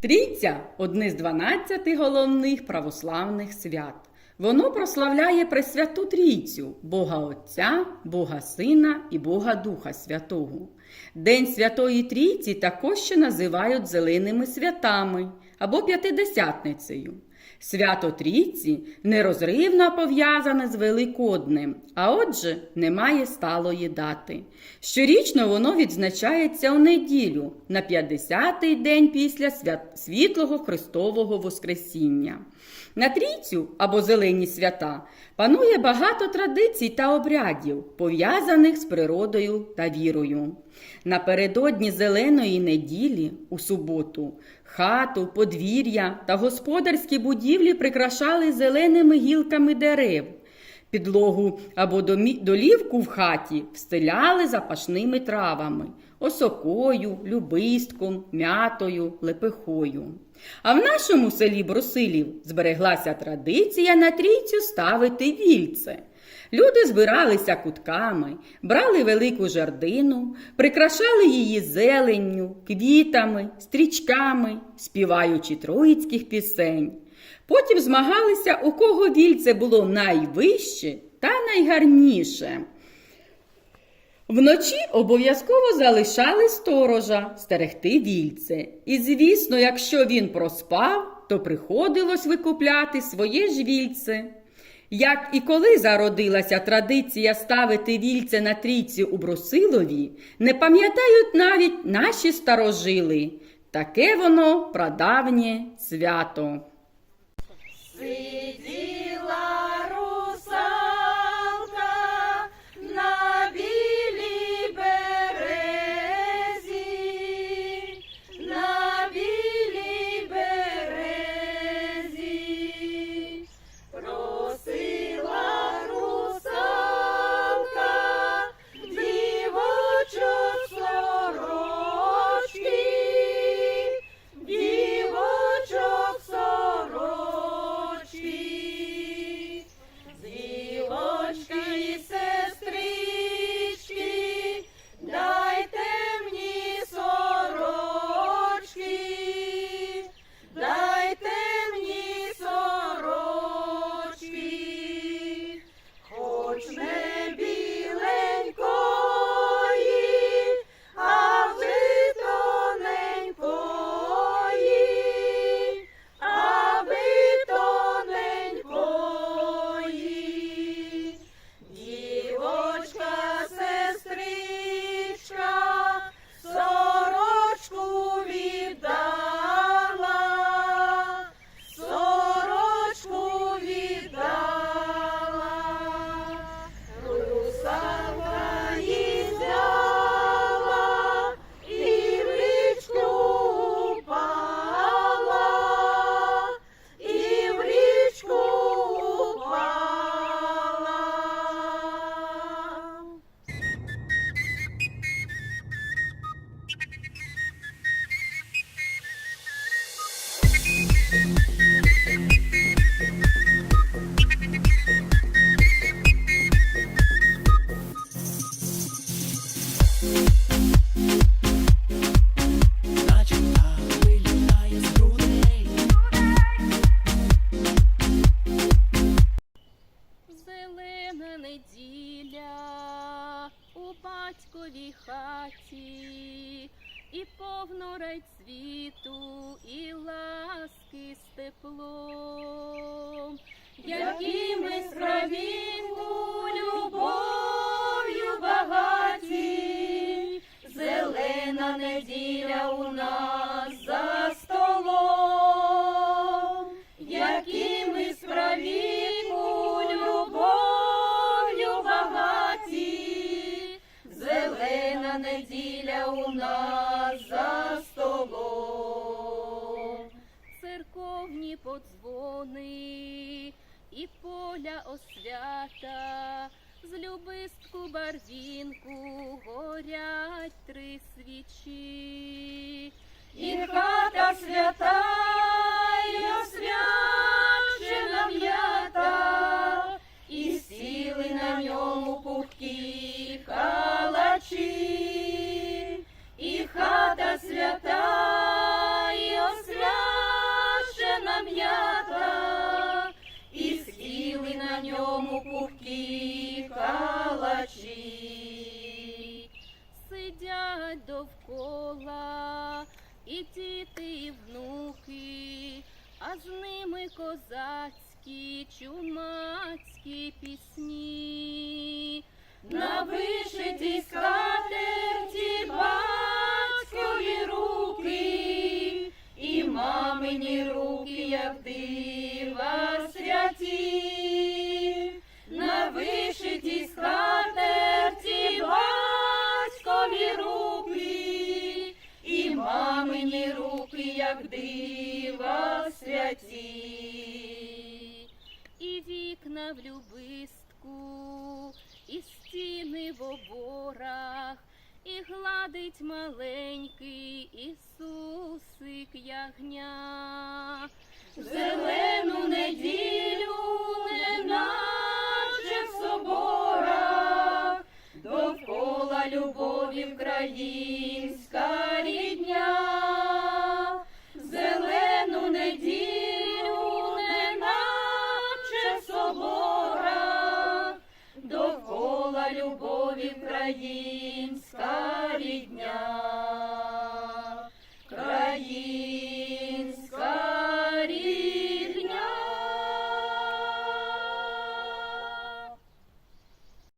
Трійця одне з 12 головних православних свят. Воно прославляє Пресвяту Трійцю, Бога Отця, Бога Сина і Бога Духа Святого. День Святої Трійці також ще називають зеленими святами або п'ятидесятницею. Свято Трійці нерозривно пов'язане з Великоднем, а отже, немає сталої дати. Щорічно воно відзначається у неділю на 50-й день після свят... світлого Христового Воскресіння. На трійцю або зелені свята панує багато традицій та обрядів, пов'язаних з природою та вірою. Напередодні зеленої неділі, у суботу, хату, подвір'я та господарські будівлі прикрашали зеленими гілками дерев. Підлогу або долівку в хаті встиляли запашними травами осокою, любистком, м'ятою, лепехою. А в нашому селі Брусилів збереглася традиція на трійцю ставити вільце. Люди збиралися кутками, брали велику жердину, прикрашали її зеленню, квітами, стрічками, співаючи троїцьких пісень. Потім змагалися, у кого вільце було найвище та найгарніше. Вночі обов'язково залишали сторожа стерегти вільце. І, звісно, якщо він проспав, то приходилось викупляти своє ж вільце. Як і коли зародилася традиція ставити вільце на трійці у Брусилові, не пам'ятають навіть наші старожили. Таке воно прадавнє свято. І повно райцвіту, і ласки з теплом, Які ми справінку і поля освята, з любистку барвінку горять три свічі. І хата свята, довкола, і діти, і внуки, а з ними козацькі, чумацькі пісні. На вишитій дива святі. і вікна в любистку, і стіни в оборах, і гладить маленький Ісусик ягня. Зелену неділю, неначе в соборах, довкола любові українська дня.